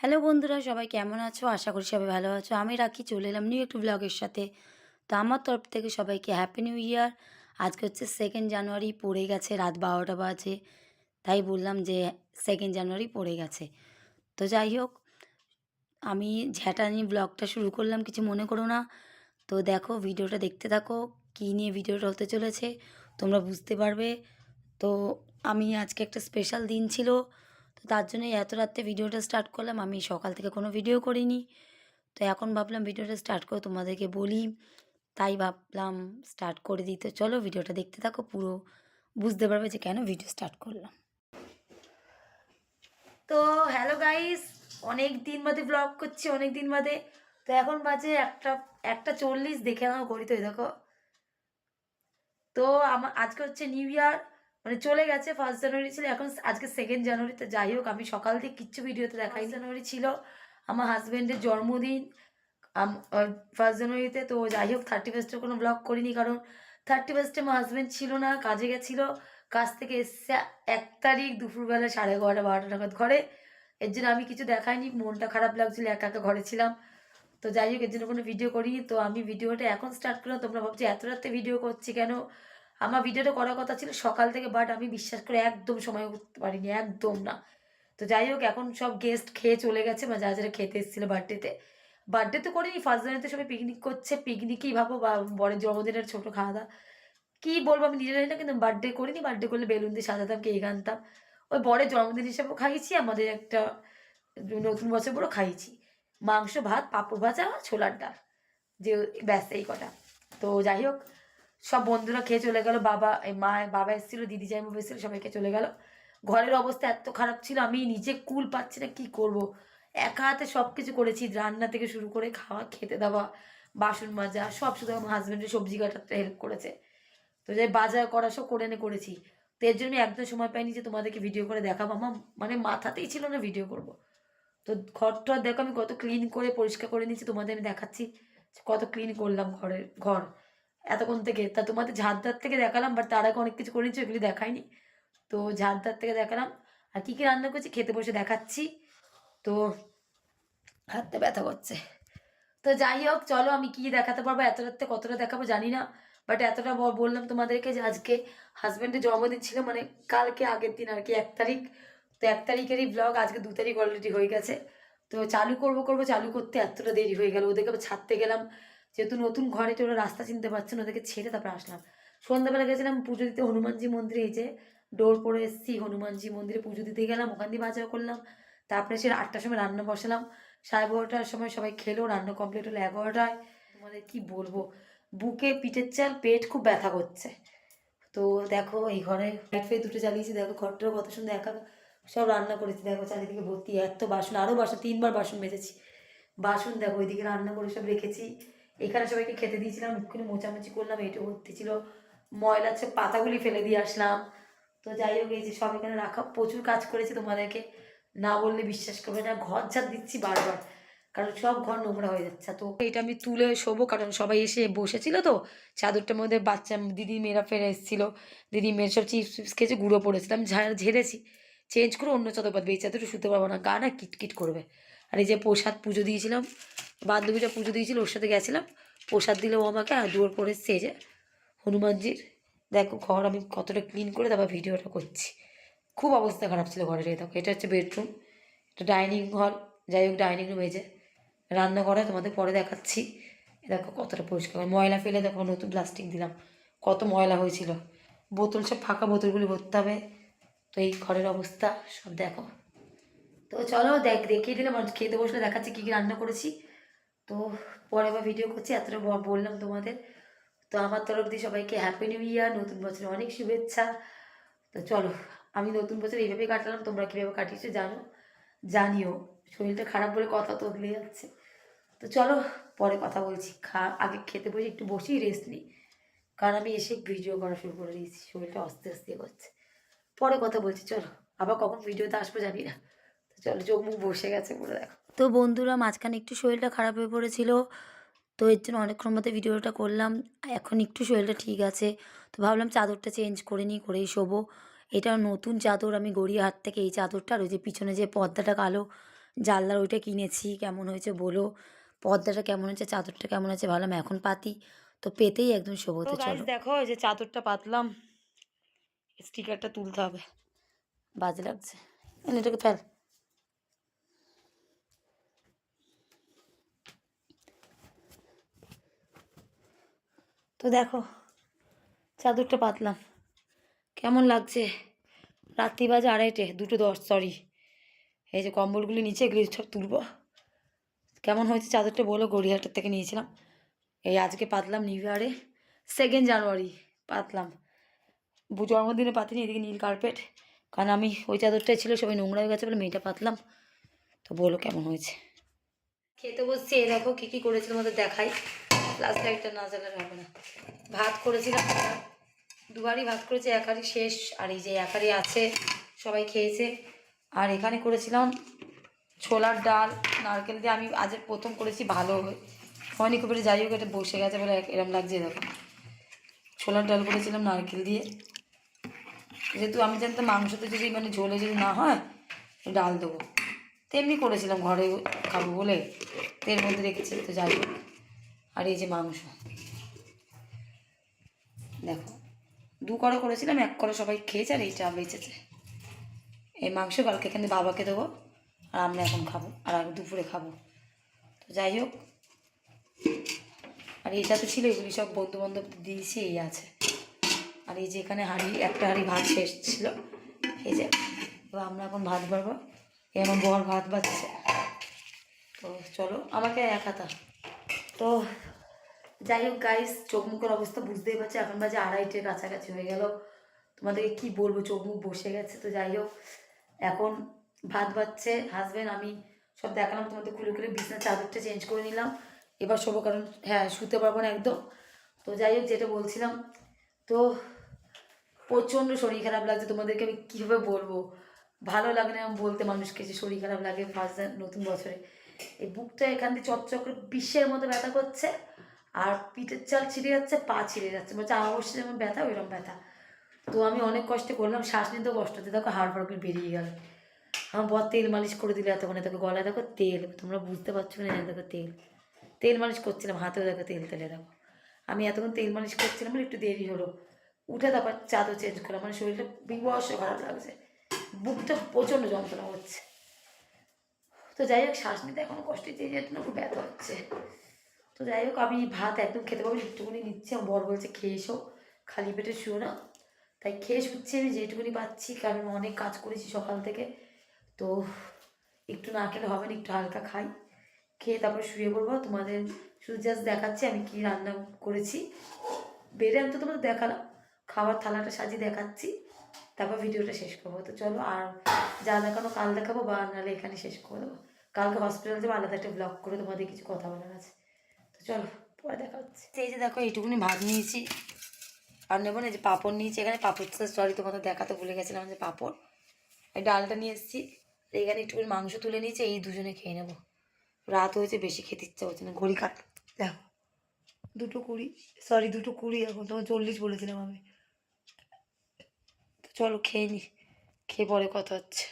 Hello বন্ধুরা, সবাই কেমন আছো? আশা করি সবাই ভালো আছো। আমি রাখি, চলে এলাম নিউ একটু ব্লগের সাথে। তো আমার তরফ থেকে সবাইকে হ্যাপি নিউ ইয়ার আজকে হচ্ছে সেকেন্ড জানুয়ারি পড়ে গেছে, রাত বারোটা বাজে। তাই বললাম যে সেকেন্ড জানুয়ারি পড়ে গেছে। তো যাই হোক, আমি ঝ্যাটা নিয়ে ব্লগটা শুরু করলাম, কিছু মনে করো না। তো দেখো, ভিডিওটা দেখতে থাকো, কী নিয়ে ভিডিওটা হতে চলেছে, তোমরা বুঝতে পারবে। তো আমি আজকে একটা স্পেশাল দিন ছিল। তো তার জন্যই এত রাত্রে ভিডিওটা স্টার্ট করলাম। আমি সকাল থেকে কোনো ভিডিও করিনি। তো এখন ভাবলাম ভিডিওটা স্টার্ট করে তোমাদেরকে বলি। তাই ভাবলাম স্টার্ট করে দিই। তো চলো ভিডিওটা দেখতে থাকো পুরো। বুঝতে পারবে যে কেন ভিডিও স্টার্ট করলাম। তো হ্যালো গাইস অনেক দিন বাদে ব্লগ করছি, অনেক দিন বাদে। তো এখন বাজে একটা একটা চল্লিশ। দেখে ঘড়িতে ওই দেখো। তো আমার আজকে হচ্ছে নিউ ইয়ার মানে চলে গেছে ফার্স্ট জানুয়ারি ছিল এখন আজকে সেকেন্ড জানুয়ারিতে যাই হোক আমি সকাল থেকে কিচ্ছু ভিডিওতে দেখাই জানুয়ারি ছিল। আমার হাজব্যান্ডের জন্মদিন। ফার্স্ট জানুয়ারিতে তো যাই হোক থার্টি ফার্স্টের কোনো ব্লগ করিনি কারণ থার্টি ফার্স্টে আমার হাজব্যান্ড ছিল না কাজে গেছিল। কাজ থেকে এসছে এক তারিখ দুপুরবেলা সাড়ে এগারোটা বারোটা নাগাদ ঘরে। এর জন্য আমি কিছু দেখাইনি মনটা খারাপ লাগছিল একা একা ঘরে ছিলাম। তো যাই হোক এর জন্য কোনো ভিডিও করিনি। তো আমি ভিডিওটা এখন স্টার্ট করলাম। তোমরা ভাবছি এত রাতে ভিডিও করছি কেন? আমার ভিডিওটা করার কথা ছিল সকাল থেকে বাট আমি বিশ্বাস করে একদম সময় করতে পারিনি, একদম না। তো যাই হোক, এখন সব গেস্ট খেয়ে চলে গেছে, বা যা যারা খেতে এসেছিল বার্থডেতে বার্থডে তো করিনি ফার্স্ট জানুয়ারিতে সবাই পিকনিক করছে পিকনিকই ভাবো, বা বরের জন্মদিনের ছোটো খাওয়া দাওয়া কী বলব, আমি নিজে জানি না, কিন্তু বার্থডে করিনি বার্থডে করলে বেলুন দিয়ে সাজাতাম কেক আনতাম। ওই বরের জন্মদিন হিসেবেও খাইয়েছি, আমাদের একটা নতুন বছর পরও খাইয়েছি। মাংস, ভাত, পাঁপড় ভাজা, ছোলার ডাল। যে, ব্যাস, এই কটা। তো যাই হোক সব বন্ধুরা খেয়ে চলে গেল, বাবা মা, বাবা এসেছিল, দিদি জাইমা এসেছিল সবাই খেয়ে চলে গেল ঘরের অবস্থা এত খারাপ ছিল, আমি নিজে কুল পাচ্ছি না, কি করব। একা হাতে সব কিছু করেছি, রান্না থেকে শুরু করে খাওয়া, খেতে দেওয়া, বাসন মাজা, সব শুধু আমার হাজব্যান্ডের সবজি কাটাতে হেল্প করেছে তো যাই বাজার করা সব করে এনে করেছি তো এর জন্য একদম সময় পাইনি যে তোমাদেরকে ভিডিও করে দেখাবো, আমার মানে মাথাতেই ছিল না ভিডিও করব। তো ঘরটা দেখো, আমি কত ক্লিন করে পরিষ্কার করে নিয়েছি, তোমাদের আমি দেখাচ্ছি কত ক্লিন করলাম ঘরের, ঘর এতক্ষণ থেকে, তা তোমাদের ঝাড়দার থেকে দেখালাম বাট তার আগে অনেক কিছু করে নিচ্ছি ওইগুলি দেখাইনি। তো ঝাড়দার থেকে দেখালাম, আর কী কী রান্না করছি খেতে বসে দেখাচ্ছি। তো হাতটা ব্যথা করছে। তো যাই হোক, চলো আমি কি দেখাতে পারব, এত রাত্রে কতটা দেখাবো জানি না বাট এতটা বললাম তোমাদেরকে যে আজকে হাজব্যান্ডের জন্মদিন ছিল মানে কালকে আগের দিন আর কি, এক তারিখ। তো এক তারিখেরই ব্লগ আজকে দু তারিখ অলরেডি হয়ে গেছে। তো চালু করব করব, চালু করতে এতটা দেরি হয়ে গেল, ওদেরকে ছাড়তে গেলাম। যেহেতু নতুন ঘরে ওরা রাস্তা চিনতে পারছে না, ওদেরকে ছেড়ে তারপরে আসলাম। সন্ধ্যাবেলা গেছিলাম, পুজো দিতে হনুমানজি মন্দিরে, এই যে ডোর পরে এসেছি, হনুমানজি মন্দিরে পুজো দিতে গেলাম, ওখান দিয়ে বাজার করলাম। তারপরে সে আটটার সময় রান্না বসালাম। সাড়ে বারোটার সময় সবাই খেলো, রান্না কমপ্লিট হলো এগারোটায়। তোমাদের কি বলব? বুকে পিঠের চাল, পেট খুব ব্যথা করছে। তো দেখো, এই ঘরে লাইট ফেট দুটো চালিয়েছি দেখো ঘরটাও কত সুন্দর একা সব রান্না করেছি। দেখো চারিদিকে ভর্তি, এত বাসন আরও বাসন, তিনবার বাসন মেজেছি। বাসন দেখো, ওইদিকে রান্না করে সব রেখেছি। এখানে সবাইকে খেতে দিয়েছিলাম মুখখানে মোচামুচি করলাম এইটা ভর্তি ছিল। ময়লা হচ্ছে পাতাগুলি ফেলে দিয়ে আসলাম। তো যাই হোক, এই যে সব এখানে রাখা, প্রচুর কাজ করেছি তোমাদেরকে। না বললে বিশ্বাস করবে না, ঘর ঝাড় দিচ্ছি বারবার, কারণ সব ঘর নোংরা হয়ে যাচ্ছে। তো এটা আমি তুলে শোবো, কারণ সবাই এসে বসেছিল তো, চাদরটার মধ্যে বাচ্চা, দিদি, মেয়েরা ফেরে এসেছিল। দিদি, মেয়ের সব চিপস চিপস খেয়েছে, গুঁড়ো পড়েছিলাম, ঝাড় ঝেড়েছি। চেঞ্জ করে অন্য চাদর পাতবে এই চাদরটা শুতে পারব না, গা না কিটকিট করবে। আর এই যে প্রসাদ পুজো দিয়েছিলাম বান্ধবীটা পুজো দিয়েছিল, ওর সাথে গেছিলাম। প্রসাদ দিল ও আমাকে আর দুয়ার করে যে হনুমানজির। দেখো ঘর আমি কতটা ক্লিন করে তারপর ভিডিওটা করছি। খুব অবস্থা খারাপ ছিল ঘরের দেখো, এটা হচ্ছে বেডরুম এটা ডাইনিং হল যাই হোক ডাইনিং রুম এই যে। রান্না রান্নাঘরে তোমাদের পরে দেখাচ্ছি। দেখো কতটা পরিষ্কার। ময়লা ফেলে দেখো, নতুন প্লাস্টিক দিলাম। কত ময়লা হয়েছিল। বোতল সব ফাঁকা বোতলগুলি ভরতে হবে। তো এই ঘরের অবস্থা, সব দেখো। তো চলো দেখ, দেখিয়ে দিলাম আর খেতে বসলে দেখাচ্ছি কী কী রান্না করেছি। তো পরে আবার ভিডিও করছি, এতটা ব- বললাম তোমাদের। তো আমার তরফ দিয়ে সবাইকে হ্যাপি নিউ ইয়ার নতুন বছরে অনেক শুভেচ্ছা। তো চলো, আমি নতুন বছর এইভাবে কাটালাম, তোমরা কীভাবে কাটিয়েছো জানো। জানিও, শরীরটা খারাপ বলে কথা তো ভুলে যাচ্ছে। তো চলো, পরে কথা বলছি। খা, আগে খেতে বসে একটু বসেই রেস্ট নিই। কারণ আমি এসে ভিডিও করা শুরু করে দিয়েছি, শরীরটা আস্তে আস্তে করছে পরে কথা বলছি, চলো। আবার কখন ভিডিওতে আসব জানি না চলো চোখ মুখ বসে গেছে পুরো দেখো। তো বন্ধুরা মাঝখানে একটু শরীরটা খারাপ হয়ে পড়েছিল তো এর জন্য অনেকক্ষণ মধ্যে ভিডিওটা করলাম। এখন একটু শরীরটা ঠিক আছে তো ভাবলাম চাদরটা চেঞ্জ করে নিই করেই শোবো। এটা নতুন চাদর আমি গড়িয়াহাট থেকে এই চাদরটা আর ওই যে পিছনে যে পর্দাটা কালো জানলার ওইটা কিনেছি কেমন হয়েছে বলো? পর্দাটা কেমন হয়েছে চাদরটা কেমন হয়েছে ভাবলাম এখন পাতি তো পেতেই একদম শোভতে চলো। দেখো এই যে চাদরটা পাতলাম স্টিকারটা তুলতে হবে বাজে লাগছে। এটাকে ফেল। তো দেখো, চাদরটা পাতলাম। কেমন লাগছে? রাত্রি বাজে আড়াইটে, দুটো দশ সরি এই যে কম্বলগুলি নিচে এগুলি সব তুলবো। কেমন হয়েছে চাদরটা বলো? গড়িয়াহাটের থেকে নিয়েছিলাম। এই আজকে পাতলাম নিউ ইয়ারে সেকেন্ড জানুয়ারি পাতলাম। জন্মদিনে পাতিনি, এদিকে নীল কার্পেট কারণ আমি ওই চাদরটাই ছিল, সবাই নোংরা হয়ে গেছে বলে মেয়েটা পাতলাম। তো বলো কেমন হয়েছে? খেতে বসছি, এই দেখো কী কী করেছিল আমাদের দেখাই। লাস্ট লাইটটা না জ্বালালে হবে না। ভাত করেছিলাম। দুবারই ভাত করেছি, একারই শেষ। আর এই যে এক একারই আছে, সবাই খেয়েছে। আর এখানে করেছিলাম ছোলার ডাল, নারকেল দিয়ে। আমি আজ প্রথম করেছি, ভালো হয়নি খুব যাই হোক, এটা বসে গেছে বলে এক- এরম লাগছে, দেখো। ছোলার ডাল করেছিলাম, নারকেল দিয়ে। যেহেতু আমি জানতাম মাংসতে যদি মানে ঝোলে যদি না হয় ডাল দেবো। তেমনি করেছিলাম, ঘরে খাব বলে। তেল মধ্যে রেখেছি, তো যাই হোক। আর এই যে মাংস। দেখো, দু করে করেছিলাম, এক করে সবাই খেয়েছে আর এইটা বেঁচেছে। এই মাংস কালকে এখানে বাবাকে দেবো আর আমরা এখন খাব আর দুপুরে খাব। তো যাই হোক, আর এইটা তো ছিল, এগুলি সব বন্ধু বান্ধব দিয়েছি, এই আছে। আর এই যে এখানে হাঁড়ি, একটা হাঁড়ি ভাত শেষ ছিল। এই যে আমরা এখন ভাত বাড়বো। এই আমার বর ভাত বাড়ছে। তো চলো, আমাকে এক তো যাই হোক গাইস চোখ মুখের অবস্থা বুঝতেই পারছি। এখন বাজে আড়াইটের কাছাকাছি হয়ে গেল। তোমাদেরকে কি বলব, চোখ মুখ বসে গেছে, তো যাই হোক। এখন ভাত বাচ্ছে হাজবেন্ড আমি সব দেখালাম, তোমাদের খুলে খুলে বিছনার চাদরটা চেঞ্জ করে নিলাম। এবার শোবো, কারণ হ্যাঁ শুতে পারব না একদম। তো যাই হোক, যেটা বলছিলাম, তো প্রচণ্ড শরীর খারাপ লাগছে। তোমাদেরকে আমি কীভাবে বলব? ভালো লাগে না বলতে মানুষকে যে শরীর খারাপ লাগে ফার্স্ট নতুন বছরে। এই বুকটা এখান দিয়ে চকচক বিশ্বের মতো ব্যথা করছে। আর পিঠের চাল ছিঁড়ে যাচ্ছে, পা ছিঁড়ে যাচ্ছে। মানে অবশ্যই যেমন ব্যথা, ওইরকম ব্যথা। তো আমি অনেক কষ্ট করলাম, শ্বাস নিতেও কষ্ট হচ্ছে। দেখো, হাড় ফাড় বেরিয়ে গেল। আমার বর তেল মালিশ করে দিলে এতক্ষণে। দেখো, গলায় দেখো তেল, তোমরা বুঝতে পারছ না। দেখো, তেল। তেল মালিশ করছিলাম, হাতেও দেখো তেল তেলে, দেখো। আমি এতক্ষণ তেল মালিশ করছিলাম বলে একটু দেরি হলো। উঠে তারপর চাদর চেঞ্জ করলাম মানে শরীরটা বিবশ খারাপ লাগছে। বুকটা প্রচণ্ড যন্ত্রণা হচ্ছে তো যাই হোক, শ্বাস নিতে এখনও কষ্ট জন্য খুব ব্যথা হচ্ছে। তো যাই হোক, আমি ভাত একদম খেতে পারব একটুখানি নিচ্ছি, আমার বর বলছে খেয়ে এসো, খালি পেটে শুও না। তাই খেয়ে শুচ্ছি আমি, যেটুকুনি পাচ্ছি, কারণ অনেক কাজ করেছি সকাল থেকে। তো একটু না খেলে হবে না, একটু হালকা খাই। খেয়ে তারপর শুয়ে পড়ব। তোমাদের শুধু জাস্ট দেখাচ্ছি, আমি কি রান্না করেছি। বেড়ে আমি তো তোমাদের দেখালাম, খাবার থালাটা সাজিয়ে দেখাচ্ছি। তারপর ভিডিওটা শেষ করব। তো চলো, আর যা দেখানো কাল দেখাবো, বা নাহলে এখানে শেষ করে দেবো। কালকে হসপিটাল যাব, আলাদা একটা ব্লগ করে তোমাদের কিছু কথা বলার আছে। চলো, পরে দেখা হচ্ছে এই যে দেখো, এইটুকুনি ভাত নিয়েছি। আর নেব না যে পাঁপড় নিয়েছি এখানে। পাঁপড় তো সরি তোমাদের দেখাতে ভুলে গেছিলাম যে পাঁপড়। এই ডালটা নিয়ে এসেছি। এখানে একটুখানি মাংস তুলে নিয়েছি, এই দুজনে খেয়ে নেব। রাত হয়েছে, বেশি খেতে ইচ্ছা হচ্ছে না। ঘড়ি কাট, দেখো। দুটো কুড়ি সরি দুটো কুড়ি, এখন তখন চল্লিশ বলেছিলাম আমি। চলো, খেয়ে নি। খেয়ে পরে কথা হচ্ছে।